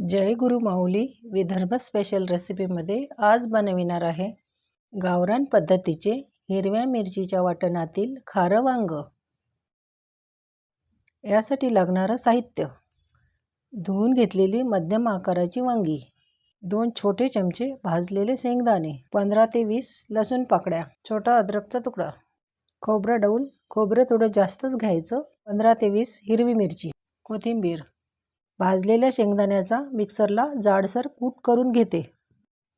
जय गुरु माऊली Vidarbha special रेसिपीमध्ये आज बनविणार आहे गावरान पद्धतीचे हिरव्या मिरचीच्या वाटणातील खारं वांग. यासाठी लागणारं साहित्य. धुवून घेतलेली मध्यम आकाराची वांगी दोन छोटे चमचे भाजलेले शेंगदाणे पंधरा ते वीस लसूण पाकड्या छोटा अद्रकचा तुकडा खोबरं डौल खोबरं थोडं जास्तच घ्यायचं पंधरा ते वीस हिरवी मिरची कोथिंबीर भाजलेल्या शेंगदाण्याचा मिक्सरला जाडसर कूट करून घेते.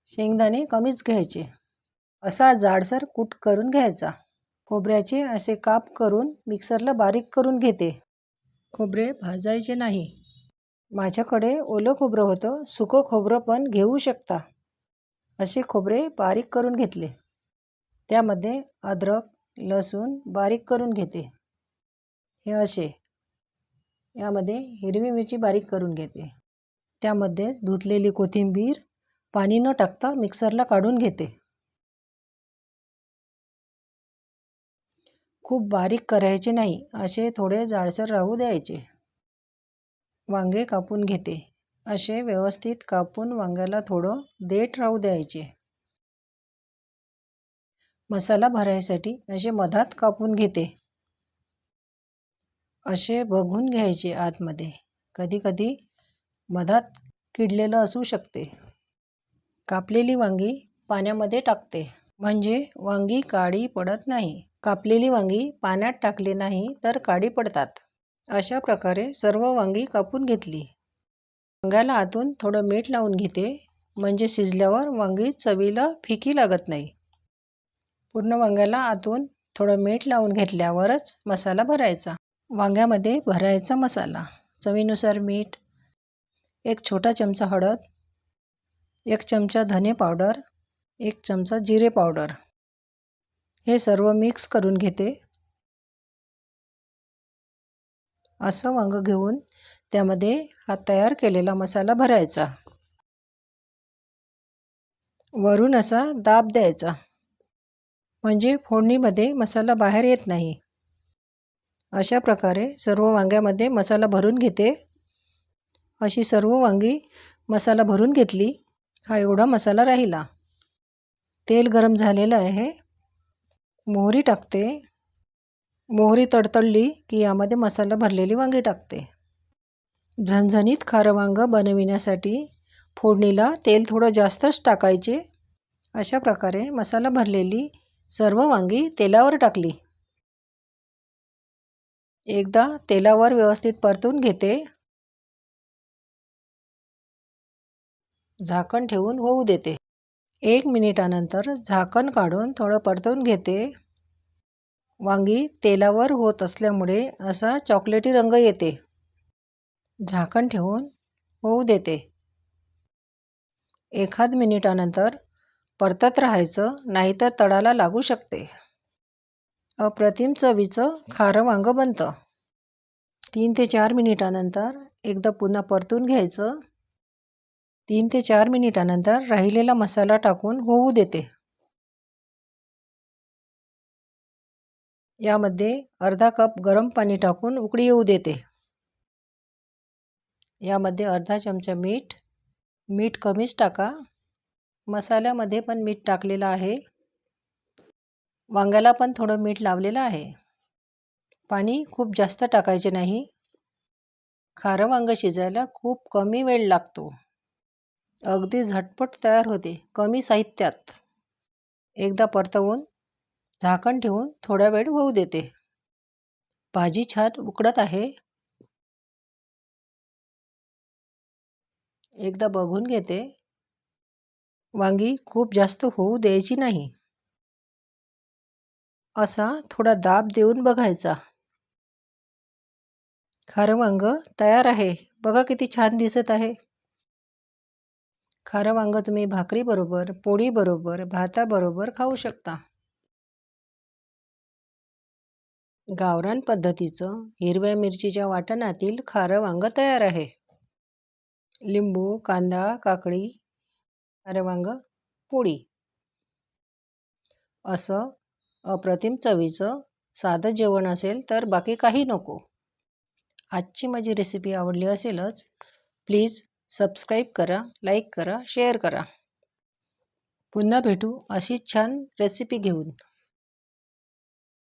शेंगदाणे कमीच घ्यायचे. असा जाडसर कूट करून घ्यायचा. खोबऱ्याचे असे काप करून मिक्सरला बारीक करून घेते. खोबरे भाजायचे नाही. माझ्याकडे ओलं खोबरं होतं सुकं खोबरं पण घेऊ शकता. असे खोबरे बारीक करून घेतले. त्यामध्ये अद्रक लसूण बारीक करून घेते. हे असे यामध्ये हिरवी मिरची बारीक करून घेते. त्यामध्येच धुतलेली कोथिंबीर पाणी न टाकता मिक्सरला काढून घेते. खूप बारीक करायचे नाही असे थोडे जाडसर राहू द्यायचे. वांगे कापून घेते. असे व्यवस्थित कापून वांग्याला थोडं देठ राहू द्यायचे. मसाला भरायसाठी असे मधात कापून घेते. असे बघून घ्यायचे आतमध्ये. कधीकधी मधात किडलेलं असू शकते. कापलेली वांगी पाण्यामध्ये टाकते. म्हणजे वांगी काळी पडत नाही. कापलेली वांगी पाण्यात टाकली नाही तर काळी पडतात. अशा प्रकारे सर्व वांगी कापून घेतली. वांग्याला आतून थोडं मीठ लावून घेते. म्हणजे शिजल्यावर वांगी चवीला फिकी लागत नाही. पूर्ण वांग्याला आतून थोडं मीठ लावून घेतल्यावरच मसाला भरायचा. वांग्यामध्ये भरायचा मसाला चवीनुसार मीठ एक छोटा चमचा हळद एक चमचा धने पावडर एक चमचा जिरे पावडर. हे सर्व मिक्स करून घेते. असं वांग घेऊन त्यामध्ये हा तयार केलेला मसाला भरायचा. वरून असा दाब द्यायचा. म्हणजे फोडणीमध्ये मसाला बाहेर येत नाही. अशा प्रकारे सर्व वांग्यामध्ये मसाला भरून घेते. अशी सर्व वांगी मसाला भरून घेतली हा एवढा मसाला राहिला. तेल गरम झालेलं आहे. मोहरी टाकते. मोहरी तडतडली की यामध्ये मसाला भरलेली वांगी टाकते. झणझणीत खारं वांगं बनविण्यासाठी फोडणीला तेल थोडं जास्तच टाकायचे. अशा प्रकारे मसाला भरलेली सर्व वांगी तेलावर टाकली. एकदा तेलावर व्यवस्थित परतून घेते. झाकण ठेवून होऊ देते. एक मिनिटानंतर झाकण काढून थोडं परतून घेते. वांगी तेलावर होत असल्यामुळे असा चॉकलेटी रंग येते. झाकण ठेवून होऊ देते. एखाद मिनिटानंतर परतत राहायचं नाहीतर तडाला लागू शकते. अप्रतिम चवीचं खारं वांगं बनतं. तीन ते चार मिनिटानंतर एकदा पुन्हा परतून घ्यायचं. तीन ते चार मिनिटानंतर राहिलेला मसाला टाकून होऊ देते. यामध्ये अर्धा कप गरम पाणी टाकून उकळी येऊ देते. यामध्ये अर्धा चमचा मीठ मीठ कमीच टाका. मसाल्यामध्ये पण मीठ टाकलेलं आहे. वांग्याला पण थोडं मीठ लावलेलं आहे. पाणी खूप जास्त टाकायचे नाही. खारं वांगं शिजायला खूप कमी वेळ लागतो. अगदी झटपट तयार होते. कमी साहित्यात. एकदा परतवून झाकण ठेवून थोडा वेळ होऊ देते. भाजी छान उकडत आहे. एकदा बघून घेते. वांगी खूप जास्त होऊ द्यायची नाही. असा थोडा दाब देऊन बघायचा. खारं वांग तयार आहे. बघा किती छान दिसत आहे. खारं वांग तुम्ही भाकरीबरोबर पोळीबरोबर भाताबरोबर खाऊ शकता. गावरान पद्धतीचं हिरव्या मिरचीच्या वाटणातील खारं वांग तयार आहे. लिंबू कांदा काकडी खारं वांग पोळी. असं अप्रतिम चवीचं साधं जेवण असेल तर बाकी काही नको. आजची माझी रेसिपी आवडली असेलच प्लीज सबस्क्राईब करा लाईक करा शेअर करा. पुन्हा भेटू अशीच छान रेसिपी घेऊन.